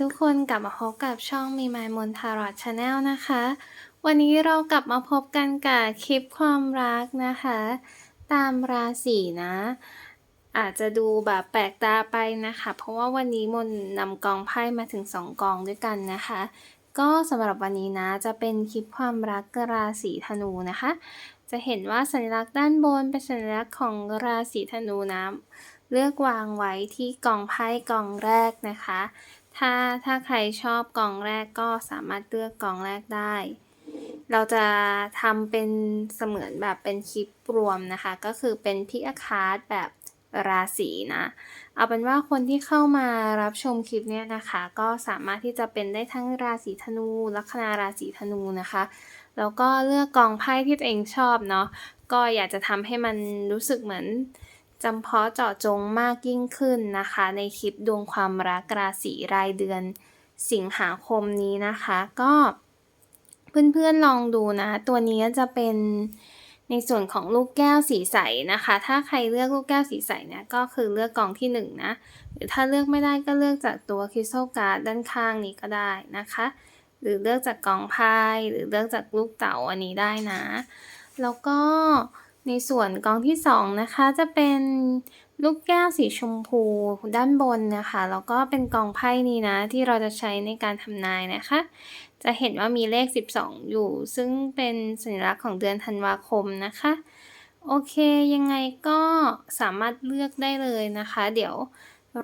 ทุกคนกลับมาพบกับช่องมีไมมนทารอดชาแนลนะคะ วันนี้เรากลับมาพบกันกับคลิปความรักนะคะ ตามราศีนะ อาจจะดูแบบแปลกตาไปนะคะ เพราะว่าวันนี้มนนำกองไพ่มาถึงสองกองด้วยกันนะคะ ก็สำหรับวันนี้นะจะเป็นคลิปความรักราศีธนูนะคะ จะเห็นว่าสัญลักษณ์ด้านบนเป็นสัญลักษณ์ของราศีธนูนะเลือกวางไว้ที่กองไพ่กองแรกนะคะ ถ้าถ้าใครชอบกองแรกก็สามารถเลือกกองแรกได้ เราจะทำเป็นเสมือนแบบเป็นคลิปรวมนะคะ ก็คือเป็นพิกอาคาร์ดแบบราศีนะ เอาเป็นว่าคนที่เข้ามารับชมคลิปเนี้ยนะคะ ก็สามารถที่จะเป็นได้ทั้งราศีธนู ลัคนาราศีธนูนะคะ แล้วก็เลือกกองไพ่ที่ตัวเองชอบเนาะ ก็อยากจะทำให้มันรู้สึกเหมือน จำเพาะเจาะจงมากยิ่งขึ้นนะคะ ในคลิปดวงความรักราศีรายเดือนสิงหาคมนี้นะคะ ก็เพื่อนๆลองดูนะ ตัวนี้จะเป็นในส่วนของลูกแก้วสีใสนะคะ ถ้าใครเลือกลูกแก้วสีใสเนี่ยก็คือเลือกกองที่หนึ่งนะหรือถ้าเลือกไม่ได้ก็เลือกจากตัวคริสตัลการ์ดด้านข้างนี้ก็ได้นะคะ หรือเลือกจากกองไพ่หรือเลือกจากลูกเต๋าอันนี้ได้นะ แล้วก็ ในส่วนกองที่สองนะคะจะเป็นลูกแก้วสีชมพูด้านบนนะคะแล้วก็เป็นกองไพ่นี้นะที่เราจะใช้ในการทำนายนะคะ จะเห็นว่ามีเลข 12 อยู่ ซึ่งเป็นสัญลักษณ์ของเดือนธันวาคมนะคะ โอเคยังไงก็สามารถเลือกได้เลยนะคะ เดี๋ยว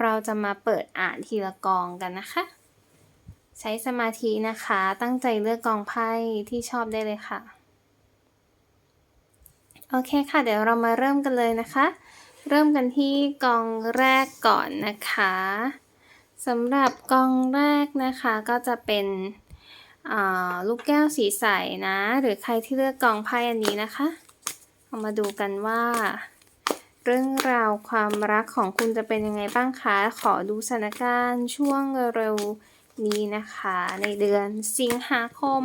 เราจะมาเปิดอ่านทีละกองกันนะคะ ใช้สมาธินะคะตั้งใจเลือกกองไพ่ที่ชอบได้เลยค่ะ โอเคค่ะ เดี๋ยวเรามาเริ่มกันเลยนะคะ เริ่มกันที่กองแรกก่อนนะคะสำหรับกองแรกนะคะก็จะเป็นลูกแก้วสีใสนะ หรือใครที่เลือกกองไพ่อันนี้นะคะเอามาดูกันว่า เรื่องราวความรักของคุณจะเป็นยังไงบ้างคะ ขอดูสถานการณ์ช่วงเร็วนี้นะคะ ในเดือนสิงหาคม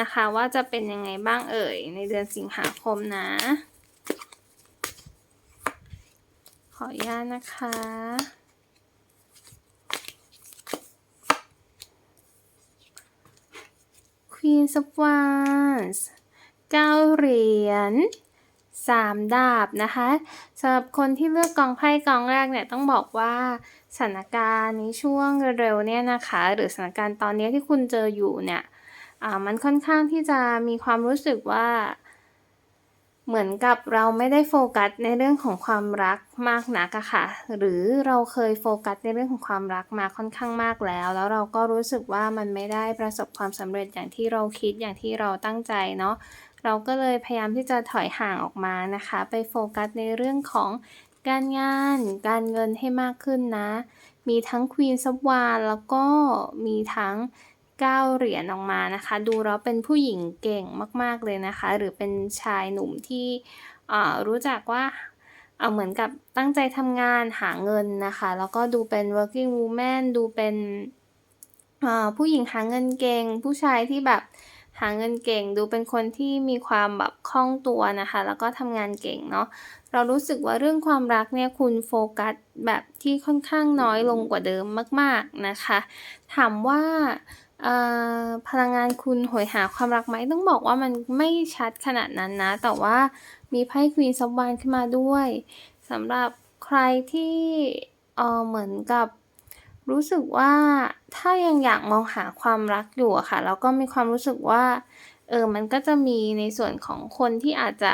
นะคะว่าจะเป็นยังไงบ้างเอ่ย ในเดือนสิงหาคมนะ ขออนุญาตนะคะ Queen of Wands เก้าเหรียญสามดาบนะคะสำหรับคนที่เลือกกองไพ่กองแรกเนี่ยต้องบอกว่าสถานการณ์ในช่วงเร็วๆเนี่ยนะคะ หรือสถานการณ์ตอนนี้ที่คุณเจออยู่เนี่ย มันค่อนข้างที่จะมีความรู้สึกว่า เหมือนกับเราไม่ได้โฟกัสในเรื่องของความรักมากนักอะค่ะ หรือเราเคยโฟกัสในเรื่องของความรักมาค่อนข้างมากแล้ว แล้วเราก็รู้สึกว่ามันไม่ได้ประสบความสำเร็จอย่างที่เราคิดอย่างที่เราตั้งใจเนาะเราก็เลยพยายามที่จะถอยห่างออกมานะคะ ไปโฟกัสในเรื่องของการงาน การเงินให้มากขึ้นนะ มีทั้งควีนซับวานแล้วก็มีทั้ง 9 เหรียญออกมานะคะ ดูแล้วเป็นผู้หญิงเก่งมาก ๆเลยนะคะ หรือเป็นชายหนุ่มที่รู้จักว่าเอาเหมือนกับตั้งใจทำงานหาเงินนะคะ แล้วก็ดูเป็น working woman ดูเป็นผู้หญิงหาเงินเก่ง ผู้ชายที่แบบหาเงินเก่ง ดูเป็นคนที่มีความแบบคล่องตัวนะคะ แล้วก็ทำงานเก่งเนาะเรารู้สึกว่าเรื่องความรักเนี่ยคุณโฟกัสแบบที่ค่อนข้างน้อยลงกว่าเดิมมาก ๆนะคะ ถามว่า อ่อพลังงานคุณโหยหาความรักไหมต้องบอกว่ามันไม่ชัดขนาดนั้นนะ แต่ว่ามีไพ่ควีนซับวานขึ้นมาด้วยสำหรับใครที่เออเหมือนกับรู้สึกว่าถ้ายังอยากมองหาความรักอยู่อะค่ะแล้วก็มีความรู้สึกว่าเออมันก็จะมีในส่วนของคนที่อาจจะ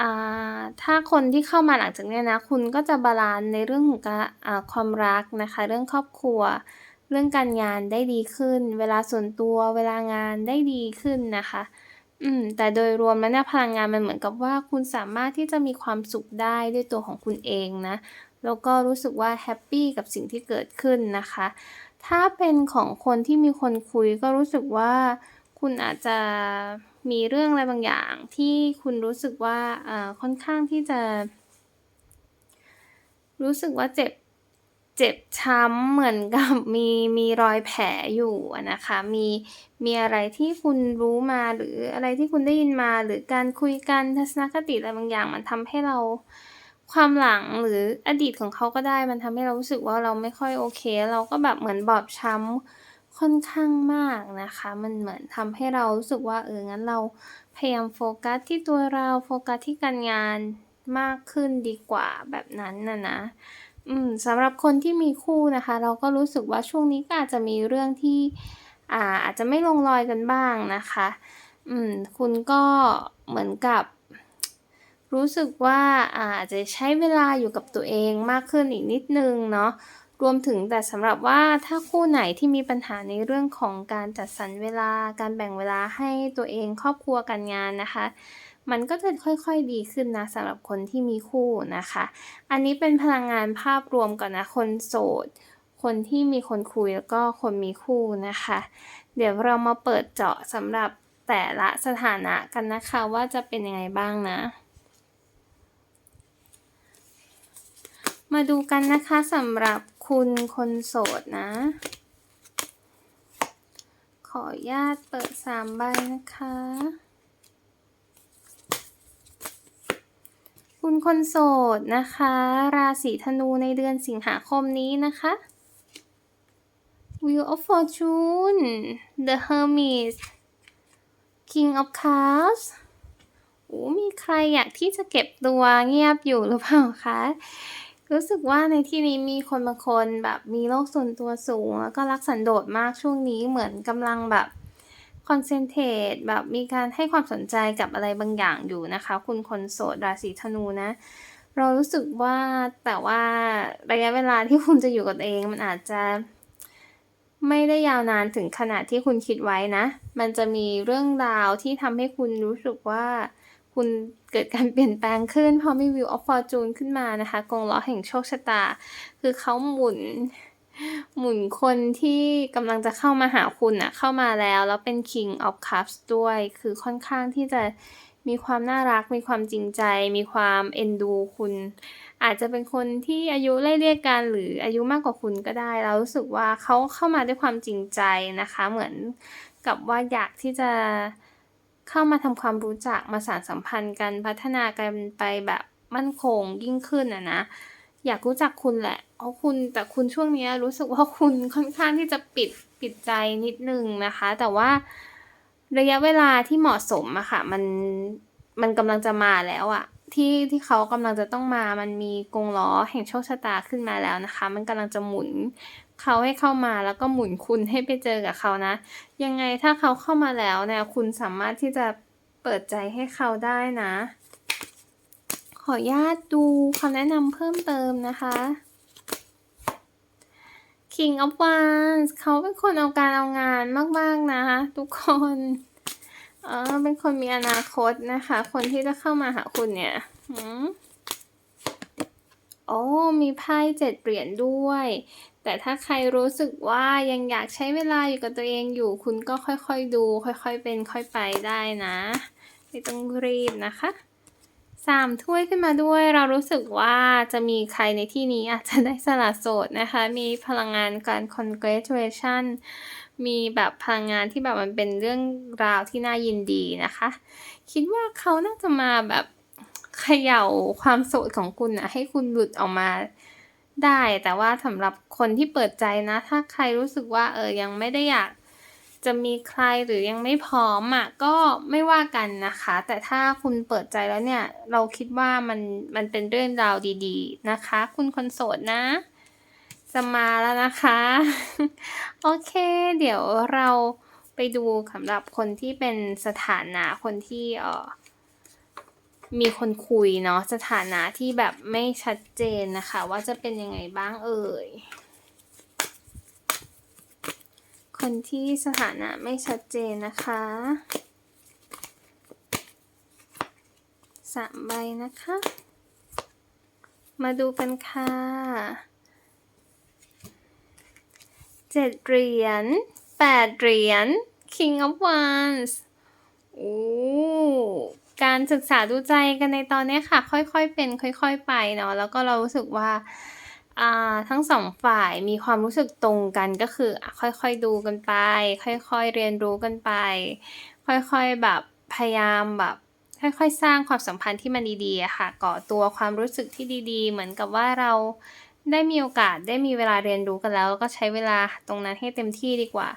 อ่าถ้าคนที่เข้ามาหลังจากนี้นะ คุณก็จะบาลานซ์ในเรื่องของการความรักนะคะ เรื่องครอบครัว เรื่องการงานได้ดีขึ้น เวลาส่วนตัวเวลางานได้ดีขึ้นนะคะ อืม แต่โดยรวมแล้วเนี่ยพลังงานมันเหมือนกับว่าคุณสามารถที่จะมีความสุขได้ด้วยตัวของคุณเองนะ แล้วก็รู้สึกว่าแฮปปี้กับสิ่งที่เกิดขึ้นนะคะ ถ้าเป็นของคนที่มีคนคุยก็รู้สึกว่าคุณอาจจะมีเรื่องอะไรบางอย่างที่คุณรู้สึกว่าอ่อค่อนข้างที่จะ รู้สึกว่าเจ็บ เจ็บช้ำเหมือนกับมีมีรอยแผลอยู่นะคะ มีมีอะไรที่คุณรู้มาหรืออะไรที่คุณได้ยินมา หรือการคุยกันทัศนคติอะไรบางอย่างมันทำให้เราความหลังหรืออดีตของเขาก็ได้มันทำให้เรารู้สึกว่าเราไม่ค่อยโอเค เราก็แบบเหมือนบอบช้ำค่อนข้างมากนะคะ มันเหมือนทำให้เรารู้สึกว่าเอองั้นเราพยายามโฟกัสที่ตัวเราโฟกัสที่การงานมากขึ้นดีกว่าแบบนั้นนะนะ อืมสำหรับคนที่มีคู่นะคะ เราก็รู้สึกว่าช่วงนี้ก็อาจจะมีเรื่องที่อาอาจจะไม่ลงรอยกันบ้างนะคะ อืมคุณก็เหมือนกับ รู้สึกว่าอาจจะใช้เวลาอยู่กับตัวเองมากขึ้นอีกนิดนึงเนาะรวมถึงแต่สำหรับว่าถ้าคู่ไหนที่มีปัญหาในเรื่องของการจัดสรรเวลาการแบ่งเวลาให้ตัวเองครอบครัวการงานนะคะ มันก็จะค่อยๆดีขึ้นนะสำหรับคนที่มีคู่นะคะ อันนี้เป็นพลังงานภาพรวมก่อนนะ คนโสด คนที่มีคนคุยแล้วก็คนมีคู่นะคะ เดี๋ยวเรามาเปิดเจาะสำหรับแต่ละสถานะกันนะคะว่าจะเป็นยังไงบ้างนะ มาดูกันนะคะสำหรับคุณคนโสดนะ ขออนุญาตเปิด3ใบนะคะ คุณคนโสดนะคะ ราศีธนูในเดือนสิงหาคมนี้นะคะ Wheel of Fortune The Hermit King of Cups โอ้มีใครอยากที่จะเก็บตัวเงียบอยู่หรือเปล่าคะ รู้สึกว่าในที่นี้มีคนบางคนแบบมีโลกส่วนตัวสูง แล้วก็รักสันโดษมากช่วงนี้เหมือนกำลังแบบ คอนเซนเทรตแบบมีการให้ความสนใจกับอะไรบางอย่างอยู่นะคะ คุณคนโสดราศีธนูนะ เรารู้สึกว่าแต่ว่าระยะเวลาที่คุณจะอยู่กับเองมันอาจจะไม่ได้ยาวนานถึงขนาดที่คุณคิดไว้นะ มันจะมีเรื่องราวที่ทำให้คุณรู้สึกว่า คุณเกิดการเปลี่ยนแปลงขึ้นเพราะมี Wheel of Fortune ขึ้นมานะคะกงล้อแห่งโชคชะตา คือเขาหมุน หมุนคนที่กำลังจะเข้ามาหาคุณน่ะเข้ามาแล้ว แล้วเป็น King of Cups ด้วย คือค่อนข้างที่จะมีความน่ารัก มีความจริงใจ มีความเอ็นดูคุณ อาจจะเป็นคนที่อายุไล่เลี่ยกันหรืออายุมากกว่าคุณก็ได้เรารู้สึกว่าเขาเข้ามาด้วยความจริงใจนะคะ เหมือนกับว่าอยากที่จะเข้ามาทำความรู้จักมาสานสัมพันธ์กันพัฒนากันไปแบบมั่นคงยิ่งขึ้นอะนะ อยากรู้จักคุณแหละเพราะคุณแต่คุณช่วงนี้รู้สึกว่าคุณค่อนข้างที่จะปิดปิดใจนิดนึงนะคะ แต่ว่าระยะเวลาที่เหมาะสมอะค่ะ มันมันกำลังจะมาแล้วอะที่ที่เขากำลังจะต้องมามันมีกงล้อแห่งโชคชะตาขึ้นมาแล้วนะคะ มันกำลังจะหมุนเขาให้เข้ามาแล้วก็หมุนคุณให้ไปเจอกับเขานะ ยังไงถ้าเขาเข้ามาแล้วเนี่ยคุณสามารถที่จะเปิดใจให้เขาได้นะ ออนุญาตดูคำแนะนำเพิ่มเติมนะคะ King of Wands เขาเป็นคนเอาการเอางานมากๆนะคะทุกคนเออเป็นคนมีอนาคตนะคะ คนที่จะเข้ามาหาคุณเนี่ยอโอ้มีไพ่7เหรียญด้วย แต่ถ้าใครรู้สึกว่ายังอยากใช้เวลาอยู่กับตัวเองอยู่ คุณก็ค่อยๆดู ค่อยๆเป็น ค่อยไปได้นะ ไม่ต้องรีบนะคะ 3ถ้วยขึ้นมาด้วยเรารู้สึกว่าจะมีใครในที่นี้อาจจะได้สละโสดนะคะ มีพลังงานการ congratulation มีแบบพลังงานที่แบบมันเป็นเรื่องราวที่น่ายินดีนะคะ คิดว่าเขาน่าจะมาแบบเขย่าความโสดของคุณนะให้คุณหลุดออกมาได้ แต่ว่าสำหรับคนที่เปิดใจนะ ถ้าใครรู้สึกว่าเออยังไม่ได้อยาก จะมีใครหรือยังไม่พร้อมอะก็ไม่ว่ากันนะคะ แต่ถ้าคุณเปิดใจแล้วเนี่ย เราคิดว่ามันมันเป็นเรื่องราวดีๆนะคะ คุณคนโสดนะจะมาแล้วนะคะ โอเค เดี๋ยวเราไปดูสำหรับคนที่เป็นสถานะคนที่เออมีคนคุยเนาะสถานะที่แบบไม่ชัดเจนนะคะ ว่าจะเป็นยังไงบ้างเอ่ย คนที่สถานะไม่ชัดเจนนะคะ3ใบนะคะ มาดูกันค่ะ7เหรียญ8เหรียญ King of Wands โอ้การศึกษาดูใจกันในตอนนี้ค่ะ ค่อยๆเป็น ค่อย ๆ ไปเนาะแล้วก็เรารู้สึกว่า ทั้ง2ฝ่ายมีความรู้สึกตรงกันก็คือค่อยๆดูกันไป ค่อยๆเรียนรู้กันไป ค่อยๆแบบพยายามแบบค่อยๆ สร้างความสัมพันธ์ที่มันดีๆค่ะก่อตัวความรู้สึกที่ดีๆ เหมือนกับว่าเราได้มีโอกาสได้มีเวลาเรียนรู้กันแล้วแล้วก็ใช้เวลาตรงนั้นให้เต็มที่ดีกว่า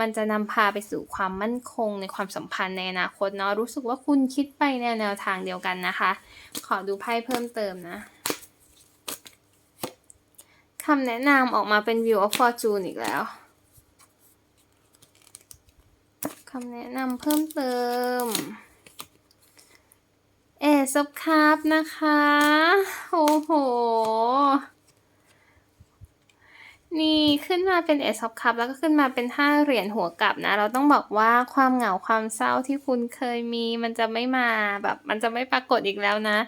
มันจะนำพาไปสู่ความมั่นคงในความสัมพันธ์ในอนาคตเนาะรู้สึกว่าคุณคิดไปในแนวทางเดียวกันนะคะ ขอดูไพ่เพิ่มเติมนะ คำแนะนำออกมาเป็น View of Fortune อีกแล้วคำแนะนำเพิ่มเติม เอซบคาร์บนะคะ โอ้โห นี่ขึ้นมาเป็นเอซอบคัพแล้วก็ขึ้นมาเป็นห้าเหรียญหัวกลับนะ เราต้องบอกว่าความเหงาความเศร้าที่คุณเคยมี มันจะไม่มาแบบ มันจะไม่ปรากฏอีกแล้วนะ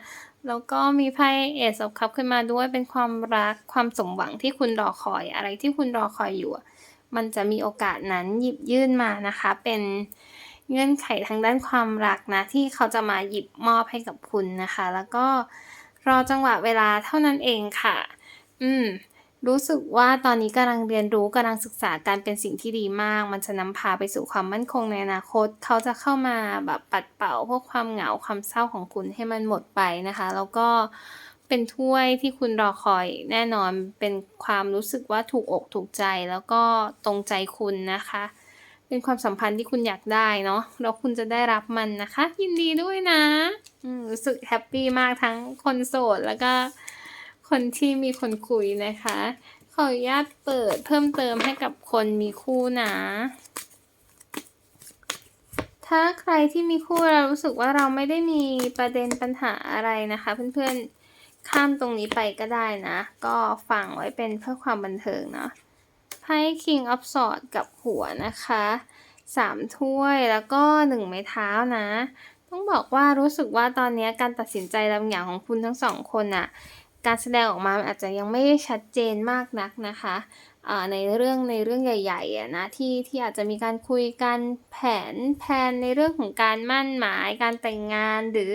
แล้วก็มีไพ่เอซอบคัพขึ้นมาด้วยเป็นความรักความสมหวังที่คุณรอคอยอะไรที่คุณรอคอยอยู่ มันจะมีโอกาสนั้นหยิบยื่นมานะคะ เป็นเงื่อนไขทางด้านความรักนะ ที่เขาจะมาหยิบมอบให้กับคุณนะคะ แล้วก็รอจังหวะเวลาเท่านั้นเองค่ะ อืม รู้สึกว่าตอนนี้กำลังเรียนรู้กำลังศึกษาการเป็นสิ่งที่ดีมาก มันจะนำพาไปสู่ความมั่นคงในอนาคต เขาจะเข้ามาแบบปัดเป่าพวกความเหงาความเศร้าของคุณให้มันหมดไปนะคะ แล้วก็เป็นถ้วยที่คุณรอคอยแน่นอนเป็นความรู้สึกว่าถูกอกถูกใจแล้วก็ตรงใจคุณนะคะ เป็นความสัมพันธ์ที่คุณอยากได้เนาะแล้วคุณจะได้รับมันนะคะ ยินดีด้วยนะรู้สึกแฮปปี้มากทั้งคนโสดแล้วก็ คนที่มีคนคุยนะคะ ขออนุญาตเปิดเพิ่มเติมให้กับคนมีคู่นะ ถ้าใครที่มีคู่เรารู้สึกว่าเราไม่ได้มีประเด็นปัญหาอะไรนะคะ เพื่อนๆ ข้ามตรงนี้ไปก็ได้นะ ก็ฟังไว้เป็นเพื่อความบันเทิงเนาะ ไพ่ King of Swords กับหัวนะคะสามถ้วยแล้วก็หนึ่งไม้เท้านะ ต้องบอกว่ารู้สึกว่าตอนนี้การตัดสินใจบางอย่างของคุณทั้งสองคนอะ การแสดงออกมาอาจจะยังไม่ชัดเจนมากนักนะคะในเรื่องในเรื่องใหญ่ๆนะที่ที่อาจจะมีการคุยกันแผนแผนในเรื่องของการมั่นหมาย การแต่งงานหรือ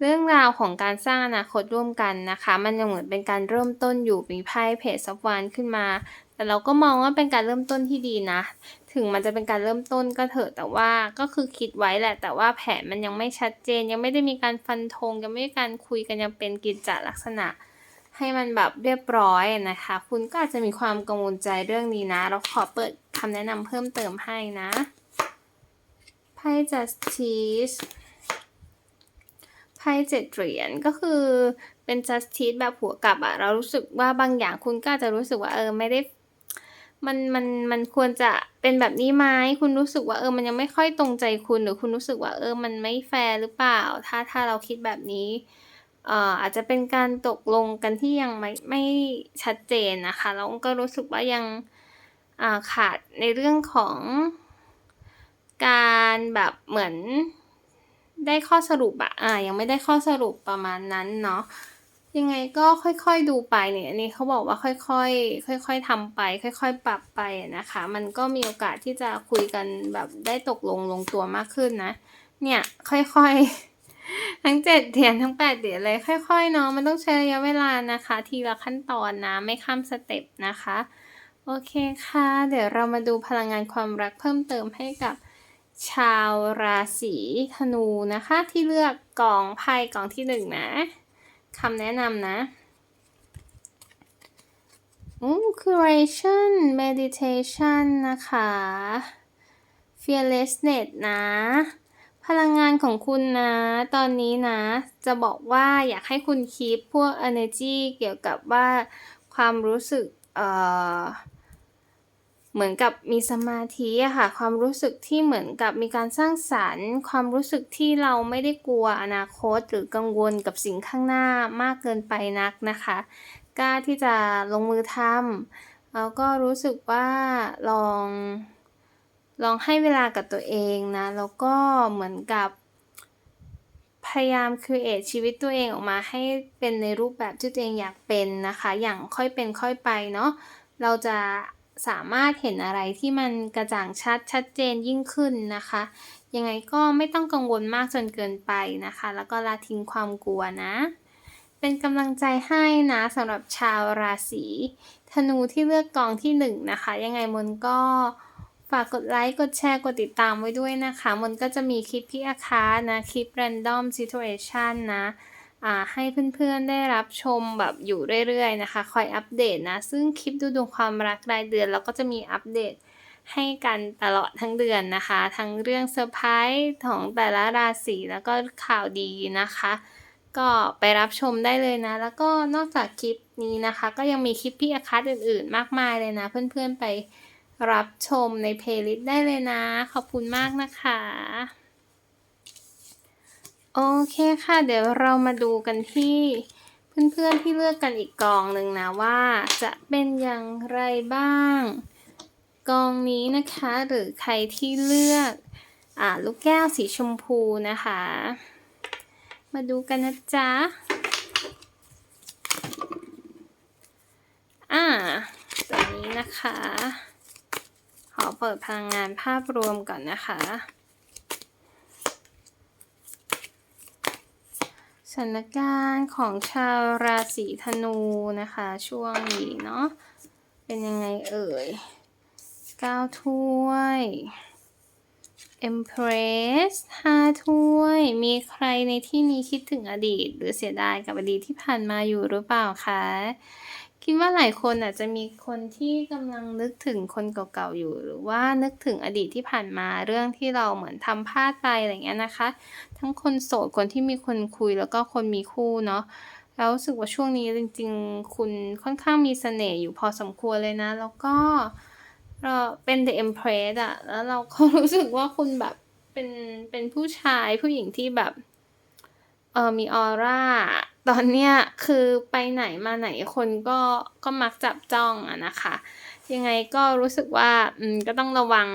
เรื่องราวของการสร้างอนาคตร่วมกันนะคะ มันยังเหมือนเป็นการเริ่มต้นอยู่มีไพ่เพจซับวานขึ้นมา แต่เราก็มองว่าเป็นการเริ่มต้นที่ดีนะ ถึงมันจะเป็นการเริ่มต้นก็เถอะแต่ว่าก็คือคิดไว้แหละ แต่ว่าแผนมันยังไม่ชัดเจน ยังไม่ได้มีการฟันธงยังไม่ได้การคุยกันยังเป็นกิจจลักษณะ ให้มันแบบเรียบร้อยนะคะ คุณก็อาจจะมีความกังวลใจเรื่องนี้นะ เราขอเปิดคำแนะนำเพิ่มเติมให้นะไพ่ justice ไพ่เจ็ดเหรียญก็คือเป็น justice แบบหัวกลับอะเรารู้สึกว่าบางอย่างคุณก็อาจจะรู้สึกว่าเออไม่ได้ มันมันมันควรจะเป็นแบบนี้ไหมคุณรู้สึกว่าเออมันยังไม่ค่อยตรงใจคุณหรือคุณรู้สึกว่าเออมันไม่แฟร์หรือเปล่า ถ้าถ้าเราคิดแบบนี้เอ่ออาจจะเป็นการตกลงกันที่ยังไม่ไม่ชัดเจนนะคะแล้วก็รู้สึกว่ายังขาดในเรื่องของการแบบเหมือนได้ข้อสรุปอะอ่ายังไม่ได้ข้อสรุปประมาณนั้นเนาะ ยังไงก็ค่อยๆดูไปเนี่ยอันนี้เขาบอกว่าค่อยๆค่อย ๆทำไป ค่อย ๆ ปรับไปนะคะ มันก็มีโอกาสที่จะคุยกันแบบได้ตกลงลงตัวมากขึ้นนะ เนี่ยค่อยๆ ทั้งเจ็ดเหรียญทั้งแปดเหรียญเลย ค่อยๆเนาะมันต้องใช้ระยะเวลานะคะ ทีละขั้นตอนนะไม่ข้ามสเต็ปนะคะ โอเคค่ะ เดี๋ยวเรามาดูพลังงานความรักเพิ่มเติมให้กับชาวราศีธนูนะคะ ที่เลือกกองไพ่กองที่หนึ่งนะ คำแนะนำนะอืม curation meditation นะคะ fearlessness นะ พลังงานของคุณนะ ตอนนี้นะ จะบอกว่าอยากให้คุณคีปพวก energy เกี่ยวกับว่าความรู้สึก เอ่อ เหมือนกับมีสมาธิอะค่ะ ความรู้สึกที่เหมือนกับมีการสร้างสรรค์ ความรู้สึกที่เราไม่ได้กลัวอนาคต หรือกังวลกับสิ่งข้างหน้ามากเกินไปนักนะคะ กล้าที่จะลงมือทำแล้วก็รู้สึกว่าลอง ลองให้เวลากับตัวเองนะ แล้วก็เหมือนกับพยายาม create ชีวิตตัวเองออกมาให้เป็นในรูปแบบที่ตัวเองอยากเป็นนะคะ อย่างค่อยเป็นค่อยไปเนาะ เราจะ สามารถเห็นอะไรที่มันกระจ่างชัดชัดเจนยิ่งขึ้นนะคะ ยังไงก็ไม่ต้องกังวลมากจนเกินไปนะคะ แล้วก็ละทิ้งความกลัวนะ เป็นกำลังใจให้นะสำหรับชาวราศีธนูที่เลือกกองที่หนึ่งนะคะ ยังไงมนก็ฝากกดไลค์ กดแชร์ กดติดตามไว้ด้วยนะคะ มนก็จะมีคลิปพี่อาคานะ คลิป random situation นะ ให้เพื่อนๆได้รับชมแบบอยู่เรื่อยๆนะคะ คอยอัปเดตนะ ซึ่งคลิปดูดวงความรักรายเดือนเราก็จะมีอัปเดตให้กันตลอดทั้งเดือนนะคะ ทั้งเรื่องเซอร์ไพรส์ของแต่ละราศีแล้วก็ข่าวดีนะคะ ก็ไปรับชมได้เลยนะ แล้วก็นอกจากคลิปนี้นะคะ ก็ยังมีคลิปพี่อาคัสอื่นๆ มากมายเลยนะ เพื่อนๆไปรับชมในเพลย์ลิสต์ได้เลยนะ ขอบคุณมากนะคะ โอเคค่ะ เดี๋ยวเรามาดูกันที่เพื่อนๆที่เลือกกันอีกกองหนึ่งนะว่าจะเป็นอย่างไรบ้าง กองนี้นะคะหรือใครที่เลือกอ่าลูกแก้วสีชมพูนะคะ มาดูกันนะจ๊ะอ่าตัวนี้นะคะ ขอเปิดพลังงานภาพรวมก่อนนะคะ ถานการณ์ของชาวราศีธนูนะคะ ช่วงนี้เนาะเป็นยังไงเอ่ยก้าถ้วย Empress 5ถ้วย มีใครในที่นี้คิดถึงอดีต หรือเสียดายกับอดีตที่ผ่านมาอยู่หรือเปล่าคะ คิดว่าหลายคนอาจจะมีคนที่กำลังนึกถึงคนเก่าๆอยู่ หรือว่านึกถึงอดีตที่ผ่านมาเรื่องที่เราเหมือนทำพลาดไปอะไรเงี้ยนะคะ ทั้งคนโสดคนที่มีคนคุยแล้วก็คนมีคู่เนาะแล้วรู้สึกว่าช่วงนี้จริง ๆ คุณค่อนข้างมีเสน่ห์อยู่พอสมควรเลยนะ แล้วก็เราเป็น The Empress อะแล้วเราก็รู้สึกว่าคุณแบบเป็นเป็นผู้ชายผู้หญิงที่แบบเออมีออร่า ตอนเนี้ยคือไปไหนมาไหนคนก็ก็มักจับจ้องอะนะคะ ยังไงก็รู้สึกว่าอืมก็ต้องระวัง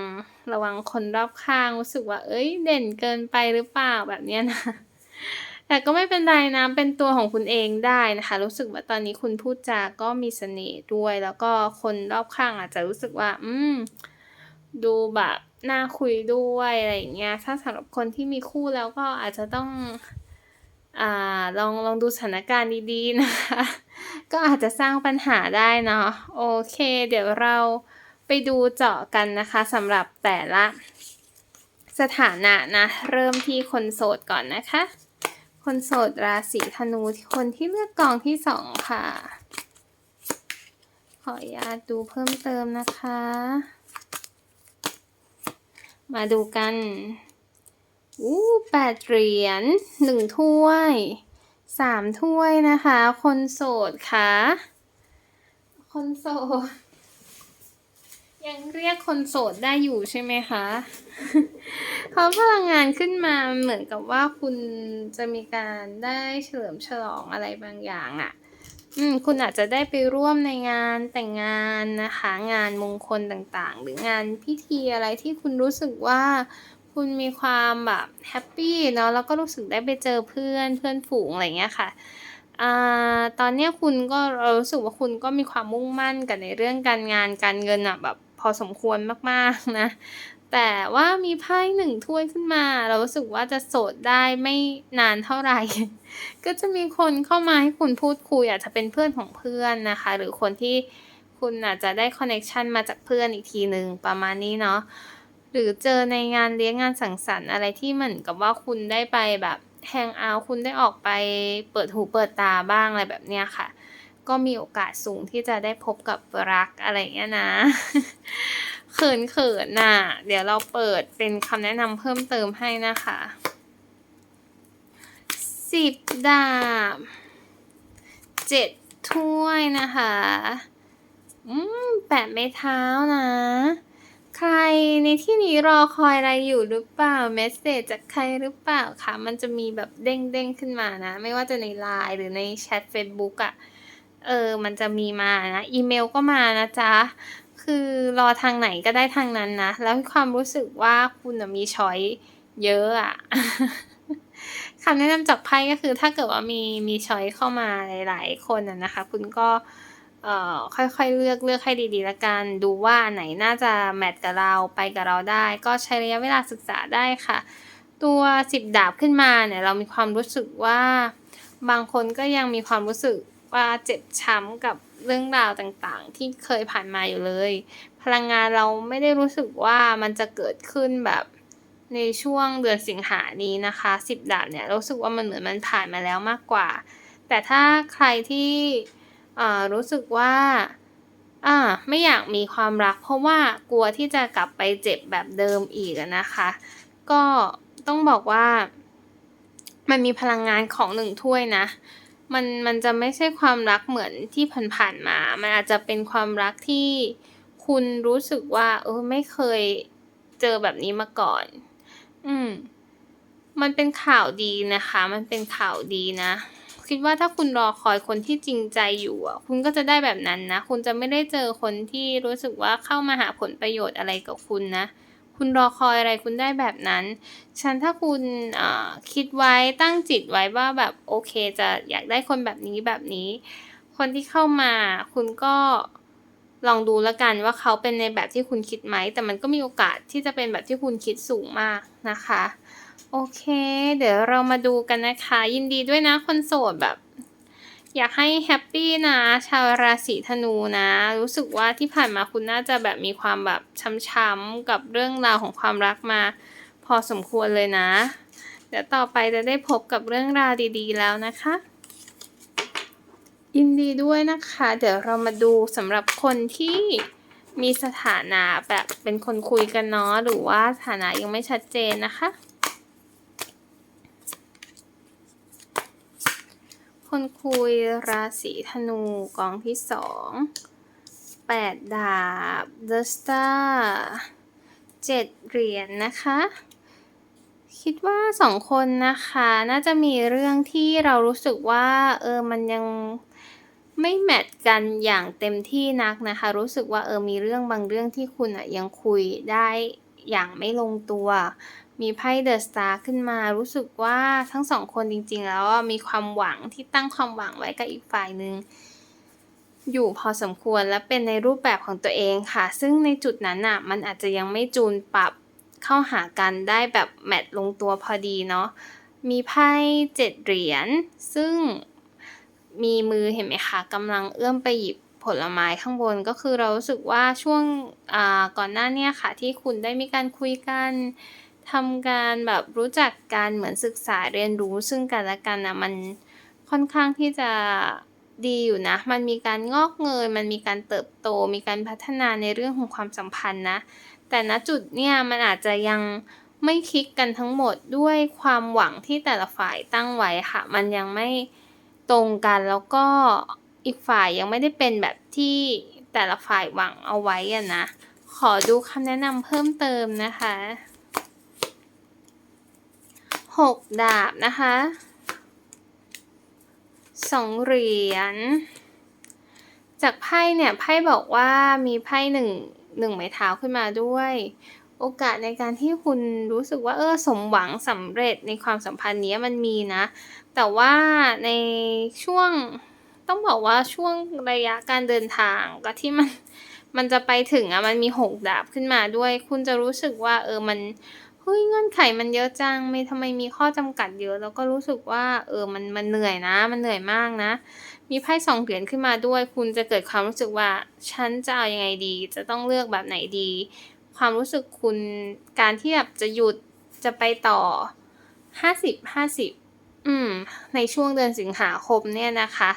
ระวังคนรอบข้างรู้สึกว่า เอ้ย เด่นเกินไปหรือเปล่าแบบเนี้ยนะแต่ก็ไม่เป็นไรนะเป็นตัวของคุณเองได้นะคะ รู้สึกว่าตอนนี้คุณพูดจาก็มีเสน่ห์ด้วย แล้วก็คนรอบข้างอาจจะรู้สึกว่า อืม ดูแบบน่าคุยด้วยอะไรอย่างเงี้ยถ้าสำหรับคนที่มีคู่แล้วก็อาจจะต้อง อ่าลองลองดูสถานการณ์ดีๆนะคะ ก็อาจจะสร้างปัญหาได้เนาะโอเค เดี๋ยวเราไปดูเจาะกันนะคะสำหรับแต่ละสถานะนะ เริ่มที่คนโสดก่อนนะคะ คนโสดราศีธนูคนที่เลือกกองที่สองค่ะ ขออนุญาตดูเพิ่มเติมนะคะ มาดูกัน อู้แปดเหรียญหนึ่งถ้วยสามถ้วยนะคะ คนโสดค่ะ คนโสด ยังเรียกคนโสดได้อยู่ใช่ไหมคะเขาพลังงานขึ้นมาเหมือนกับว่าคุณจะมีการได้เฉลิมฉลองอะไรบางอย่างอะ่ะ อืม คุณอาจจะได้ไปร่วมในงานแต่งงานนะคะ งานมงคลต่างๆ หรืองานพิธีอะไรที่คุณรู้สึกว่า คุณมีความแบบแฮปปี้เนาะแล้วก็รู้สึกได้ไปเจอเพื่อนเพื่อนฝูงอะไรเงี้ยค่ะอตอนเนี้ยคุณก็รารู้สึกว่าคุณก็มีความมุ่งมั่นกับในเรื่องการงานการเงินอะแบบพอสมควรมากๆนะ แต่ว่ามีไพ่หนึ่งถ้วยขึ้นมา เรารู้สึกว่าจะโสดได้ไม่นานเท่าไหร่ ก็จะมีคนเข้ามาให้คุณพูดคุยอาจจะเป็นเพื่อนของเพื่อนนะคะ หรือคนที่คุณอาจจะได้คอนเน็ชันมาจากเพื่อนอีกทีหนึ่งประมาณนี้เนาะ หรือเจอในงานเลี้ยงงานสังสรรค์อะไรที่เหมือนกับว่าคุณได้ไปแบบแฮงเอาท์คุณได้ออกไปเปิดหูเปิดตาบ้างอะไรแบบเนี้ยค่ะ ก็มีโอกาสสูงที่จะได้พบกับรักอะไรเงี้ยนะ เขินเขินน่ะ เดี๋ยวเราเปิดเป็นคำแนะนำเพิ่มเติมให้นะคะสิบดาบเจ็ดถ้วยนะคะ อืมแปดไม้เท้านะ ใครในที่นี้รอคอยอะไรอยู่หรือเปล่าเมสเซจจากใครหรือเปล่าคะมันจะมีแบบเด้งเด้งขึ้นมานะ ไม่ว่าจะในไลน์หรือในแชท Facebook อะ่ะเออมันจะมีมานะอีเมลก็มานะจ๊ะ คือรอทางไหนก็ได้ทางนั้นนะ แล้วความรู้สึกว่าคุณมีช้อยเยอะอะคำแนะนำจากไพ่ก็คือถ้าเกิดว่ามีมีช้อยเข้ามาหลาย ๆ คนน่ะนะคะ คุณก็ เอ่อค่อยๆเลือกเลือกให้ดีๆละกัน ดูว่าไหนน่าจะแมทกับเราไปกับเราได้ ก็ใช้ระยะเวลาศึกษาได้ค่ะ ตัวสิบดาบขึ้นมาเนี่ยเรามีความรู้สึกว่า บางคนก็ยังมีความรู้สึกว่าเจ็บช้ำกับเรื่องราวต่างๆ ที่เคยผ่านมาอยู่เลยพพลังงานเราไม่ได้รู้สึกว่ามันจะเกิดขึ้นแบบในช่วงเดือนสิงหานี้นะคะสิบดาบเนี่ยรู้สึกว่ามันเหมือนมันผ่านมาแล้วมากกว่า แต่ถ้าใครที่ รู้สึกว่าอ่าไม่อยากมีความรัก เพราะว่ากลัวที่จะกลับไปเจ็บแบบเดิมอีกนะคะ ก็ต้องบอกว่า มันมีพลังงานของหนึ่งถ้วยนะมันมันจะไม่ใช่ความรักเหมือนที่ผ่านๆมา มันอาจจะเป็นความรักที่คุณรู้สึกว่า เออไม่เคยเจอแบบนี้มาก่อน อืม มันเป็นข่าวดีนะคะ มันเป็นข่าวดีนะ คิดว่าถ้าคุณรอคอยคนที่จริงใจอยู่อะคุณก็จะได้แบบนั้นนะ คุณจะไม่ได้เจอคนที่รู้สึกว่าเข้ามาหาผลประโยชน์อะไรกับคุณนะ คุณรอคอยอะไรคุณได้แบบนั้น ฉันถ้าคุณคิดไว้ตั้งจิตไว้ว่าแบบโอเคจะอยากได้คนแบบนี้แบบนี้ คนที่เข้ามาคุณก็ลองดูแล้วกันว่าเขาเป็นในแบบที่คุณคิดไหม แต่มันก็มีโอกาสที่จะเป็นแบบที่คุณคิดสูงมากนะคะ โอเค เดี๋ยวเรามาดูกันนะคะ ยินดีด้วยนะคนโสดแบบ อยากให้แฮปปี้นะ ชาวราศีธนูนะ รู้สึกว่าที่ผ่านมาคุณน่าจะแบบมีความแบบช้ำๆกับเรื่องราวของความรักมา พอสมควรเลยนะ เดี๋ยวต่อไปจะได้พบกับเรื่องราวดีๆแล้วนะคะ ยินดีด้วยนะคะ เดี๋ยวเรามาดูสำหรับคนที่มีสถานะแบบเป็นคนคุยกันเนาะหรือว่าสถานะยังไม่ชัดเจนนะคะ คนคุยราศีธนูกองที่สองแปดดาบ The Star เจ็ดเหรียญนนะคะ คิดว่าสองคนนะคะ น่าจะมีเรื่องที่เรารู้สึกว่า เออ มันยังไม่แมทกันอย่างเต็มที่นักนะคะ รู้สึกว่าเออมีเรื่องบางเรื่องที่คุณอะยังคุยได้อย่างไม่ลงตัว มีไพ่เดอะสตาร์ขึ้นมา รู้สึกว่าทั้งสองคนจริง ๆ แล้วมีความหวังที่ตั้งความหวังไว้กับอีกฝ่ายหนึ่งอยู่พอสมควรและเป็นในรูปแบบของตัวเองค่ะ ซึ่งในจุดนั้นอะ มันอาจจะยังไม่จูนปรับเข้าหากันได้แบบแมทลงตัวพอดีเนาะมีไพ่เจ็ดเหรียญซึ่งมีมือเห็นไหมคะกำลังเอื้อมไปหยิบผลไม้ข้างบนก็คือเรารู้สึกว่าช่วงก่อนหน้านี้ค่ะ ที่คุณได้มีการคุยกัน ทำการแบบรู้จักการเหมือนศึกษาเรียนรู้ซึ่งกันและกันนะมันค่อนข้างที่จะดีอยู่นะ มันมีการงอกเงย มันมีการเติบโต มีการพัฒนาในเรื่องของความสัมพันธ์นะ แต่ณจุดเนี่ยมันอาจจะยังไม่คลิกกันทั้งหมดด้วยความหวังที่แต่ละฝ่ายตั้งไว้ค่ะ มันยังไม่ตรงกันแล้วก็อีกฝ่ายยังไม่ได้เป็นแบบที่แต่ละฝ่ายหวังเอาไว้อะนะ ขอดูคำแนะนำเพิ่มเติมนะคะ หกดาบนะคะสองเหรียญ จากไพ่เนี่ยไพ่บอกว่ามีไพ่หนึ่งหนึ่งไม้เท้าขึ้นมาด้วย โอกาสในการที่คุณรู้สึกว่าเออสมหวังสำเร็จในความสัมพันธ์นี้มันมีนะ แต่ว่าในช่วงต้องบอกว่าช่วงระยะการเดินทางก็ที่มันมันจะไปถึงอะมันมีหกดาบขึ้นมาด้วย คุณจะรู้สึกว่าเออมัน เฮ้ยเงื่อนไขมันเยอะจังไม่ทำไมมีข้อจำกัดเยอะ แล้วก็รู้สึกว่า เออมันมันเหนื่อยนะ มันเหนื่อยมากนะ มีไพ่สองเหรียญขึ้นมาด้วย คุณจะเกิดความรู้สึกว่า ฉันจะเอาอยัางไงดี จะต้องเลือกแบบไหนดี ความรู้สึกคุณการที่แบบจะหยุดจะไปต่อห้าสิบห้าสิบอืม ในช่วงเดือนสิงหาคมเนี่ยนะคะ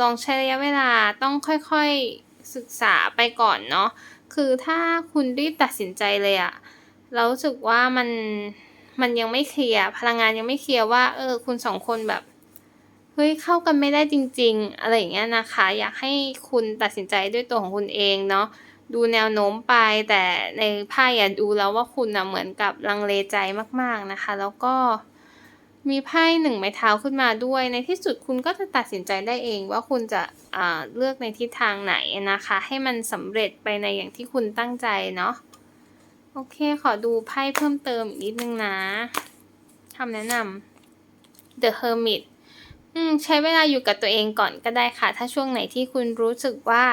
ลองใช้ระยะเวลาต้องค่อยๆศึกษาไปก่อนเนาะคือถ้าคุณรีบตัดสินใจเลยอะ เรารู้สึกว่ามันมันยังไม่เคลียร์พลังงานยังไม่เคลียร์ว่า เออ คุณสองคนแบบเฮ้ยเข้ากันไม่ได้จริง ๆ อะไรอย่างเงี้ยนะคะ อยากให้คุณตัดสินใจด้วยตัวของคุณเองเนาะดูแนวโน้มไปแต่ในไพ่อะดูแล้วว่าคุณนะเหมือนกับลังเลใจมากๆนะคะ แล้วก็มีไพ่หนึ่งไม้เท้าขึ้นมาด้วย ในที่สุดคุณก็จะตัดสินใจได้เองว่าคุณจะเลือกในทิศทางไหนนะคะ ให้มันสำเร็จไปในอย่างที่คุณตั้งใจเนาะ โอเค ขอดูไพ่เพิ่มเติมอีกนิดนึงนะคำแนะนำ The Hermit อืมใช้เวลาอยู่กับตัวเองก่อนก็ได้ค่ะ ถ้าช่วงไหนที่คุณรู้สึกว่า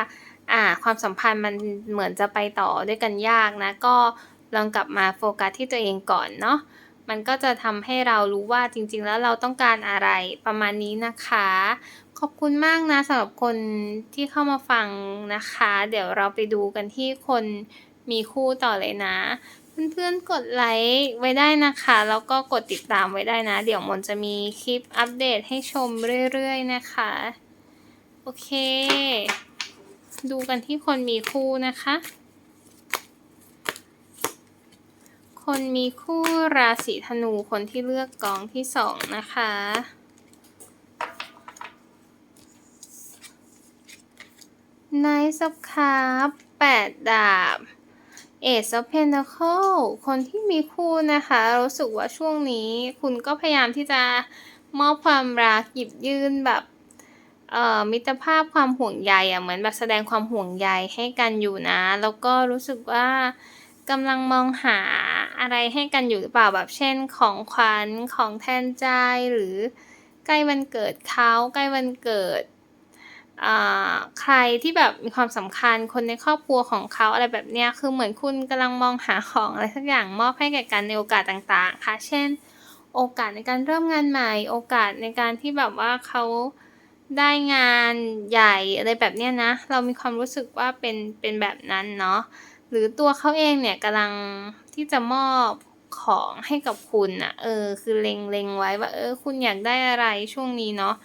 อ่า ความสัมพันธ์มันเหมือนจะไปต่อด้วยกันยากนะ ก็ลองกลับมาโฟกัสที่ตัวเองก่อนเนาะ มันก็จะทำให้เรารู้ว่าจริง ๆ แล้วเราต้องการอะไรประมาณนี้นะคะ ขอบคุณมากนะสำหรับคนที่เข้ามาฟังนะคะ เดี๋ยวเราไปดูกันที่คน มีคู่ต่อเลยนะเพื่อนๆกดไลค์ไว้ได้นะคะ แล้วก็กดติดตามไว้ได้นะ เดี๋ยวมนจะมีคลิปอัปเดตให้ชมเรื่อยๆนะคะ โอเค ดูกันที่คนมีคู่นะคะ คนมีคู่ราศีธนูคนที่เลือกกองที่สองนะคะ Knight of Cups แปดดาบ Ace of Pentacle คนที่มีคู่นะคะ รู้สึกว่าช่วงนี้ คุณก็พยายามที่จะมอบความรักหยิบยื่นแบบเอ่อมิตรภาพความห่วงใยอะเหมือนแบบแสดงความห่วงใยให้กันอยู่นะ แล้วก็รู้สึกว่ากำลังมองหาอะไรให้กันอยู่หรือเปล่าแบบเช่น ของขวัญของแทนใจหรือใกล้วันเกิดเขาใกล้วันเกิด ใครที่แบบมีความสำคัญคนในครอบครัวของเขาอะไรแบบเนี้ยคือเหมือนคุณกำลังมองหาของอะไรสักอย่างมอบให้แก่กันในโอกาสต่างๆ ค่ะ เช่น โอกาสในการเริ่มงานใหม่ โอกาสในการที่แบบว่าเขาได้งานใหญ่อะไรแบบเนี้ยนะ เรามีความรู้สึกว่าเป็นเป็นแบบนั้นเนาะหรือตัวเขาเองเนี่ยกำลังที่จะมอบของให้กับคุณน่ะเออคือเล็งเล็งไว้ว่าเออคุณอยากได้อะไรช่วงนี้เนาะ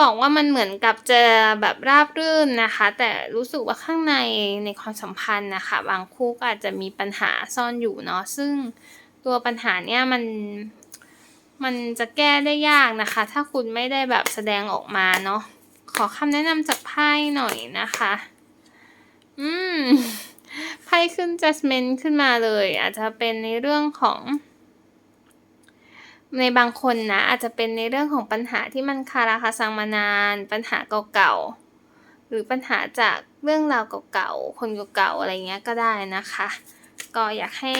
บอกว่ามันเหมือนกับจะแบบราบรื่นนะคะ แต่รู้สึกว่าข้างในในความสัมพันธ์นะคะ บางคู่ก็อาจจะมีปัญหาซ่อนอยู่เนาะซึ่งตัวปัญหาเนี่ยมันมันจะแก้ได้ยากนะคะ ถ้าคุณไม่ได้แบบแสดงออกมาเนาะขอคำแนะนำจากไพ่หน่อยนะคะ อืมไพ่ขึ้น Judgment ขึ้นมาเลย อาจจะเป็นในเรื่องของ ในบางคนนะอาจจะเป็นในเรื่องของปัญหาที่มันคาราคาซังมานาน ปัญหาเก่าๆหรือปัญหาจากเรื่องราวเก่าๆคนเก่าๆอะไรเงี้ยก็ได้นะคะ ก็อยากให้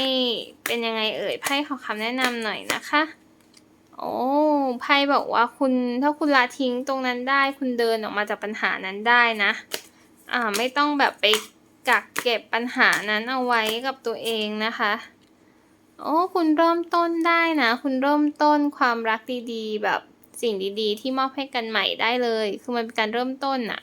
เป็นยังไงเอ่ยไพ่ขอคำแนะนำหน่อยนะคะโอ้ไพ่บอกว่าคุณถ้าคุณละทิ้งตรงนั้นได้ คุณเดินออกมาจากปัญหานั้นได้นะ อ่าไม่ต้องแบบไปกักเก็บปัญหานั้นเอาไว้กับตัวเองนะคะ โอ้คุณเริ่มต้นได้นะ คุณเริ่มต้นความรักดีๆ แบบสิ่งดีๆ ที่มอบให้กันใหม่ได้เลย คือมันเป็นการเริ่มต้นอะ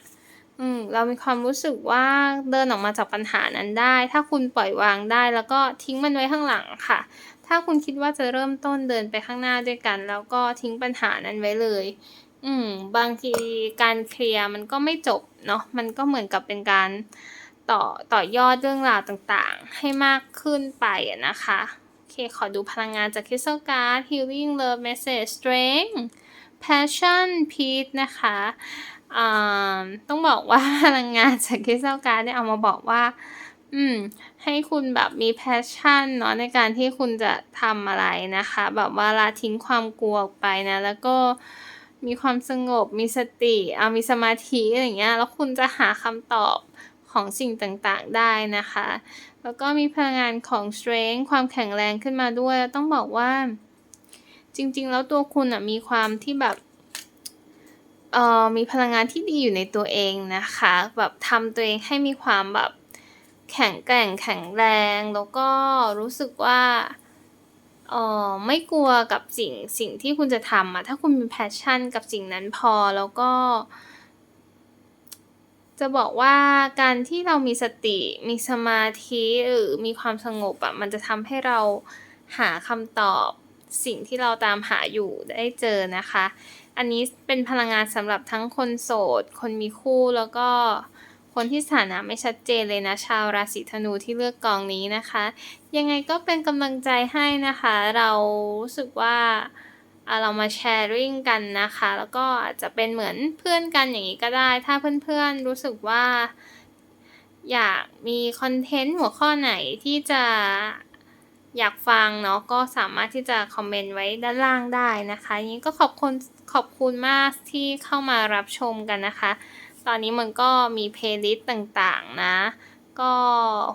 อืมเรามีความรู้สึกว่าเดินออกมาจากปัญหานั้นได้ ถ้าคุณปล่อยวางได้ แล้วก็ทิ้งมันไว้ข้างหลังค่ะ ถ้าคุณคิดว่าจะเริ่มต้นเดินไปข้างหน้าด้วยกัน แล้วก็ทิ้งปัญหานั้นไว้เลย อืม บางทีการเคลียร์มันก็ไม่จบเนาะมันก็เหมือนกับเป็นการต่อต่อยอดเรื่องราวต่างๆ ให้มากขึ้นไปอะนะคะ ขอดูพลังงานจาก Crystal Card Healing Love Message Strength Passion Peace นะคะต้องบอกว่าพลังงานจาก Crystal Card เนี่ยเอามาบอกว่า อืม ให้คุณแบบมี passion เนาะในการที่คุณจะทำอะไรนะคะ แบบว่าละทิ้งความกลัวออกไปนะ แล้วก็มีความสงบ มีสติเอามีสมาธิอะไรอย่างเงี้ย แล้วคุณจะหาคำตอบของสิ่งต่างๆได้นะคะ แล้วก็มีพลังงานของ strength ความแข็งแรงขึ้นมาด้วย ต้องบอกว่า จริง ๆ แล้วตัวคุณอะมีความที่แบบเอ่อมีพลังงานที่ดีอยู่ในตัวเองนะคะ แบบทำตัวเองให้มีความแบบแข็งแกร่งแข็งแรง แล้วก็รู้สึกว่าเออไม่กลัวกับสิ่งสิ่งที่คุณจะทำอะถ้าคุณมี passion กับสิ่งนั้นพอแล้วก็ จะบอกว่าการที่เรามีสติมีสมาธิหรือมีความสงบอะมันจะทำให้เราหาคำตอบสิ่งที่เราตามหาอยู่ได้เจอนะคะ อันนี้เป็นพลังงานสำหรับทั้งคนโสด คนมีคู่แล้วก็คนที่สถานะไม่ชัดเจนเลยนะ ชาวราศีธนูที่เลือกกองนี้นะคะ ยังไงก็เป็นกำลังใจให้นะคะ เรารู้สึกว่า เรามาแชร์ริ่งกันนะคะ แล้วก็อาจจะเป็นเหมือนเพื่อนกันอย่างนี้ก็ได้ ถ้าเพื่อนๆรู้สึกว่า อยากมีคอนเทนต์หัวข้อไหนที่จะอยากฟังเนาะก็สามารถที่จะคอมเมนต์ไว้ด้านล่างได้นะคะอย่างนี้ก็ขอบคุณขอบคุณมากที่เข้ามารับชมกันนะคะ ตอนนี้มันก็มีเพลย์ลิสต์ต่างๆนะ ก็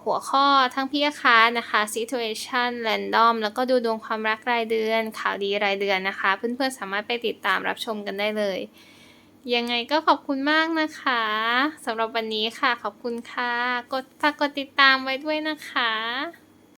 หัวข้อทั้งพี่อาคานะคะ situation random แล้วก็ดูดวงความรักรายเดือน ข่าวดีรายเดือนนะคะ เพื่อนๆสามารถไปติดตามรับชมกันได้เลย ยังไงก็ขอบคุณมากนะคะสำหรับวันนี้ค่ะ ขอบคุณค่ะ กดฝากกดติดตามไว้ด้วยนะคะ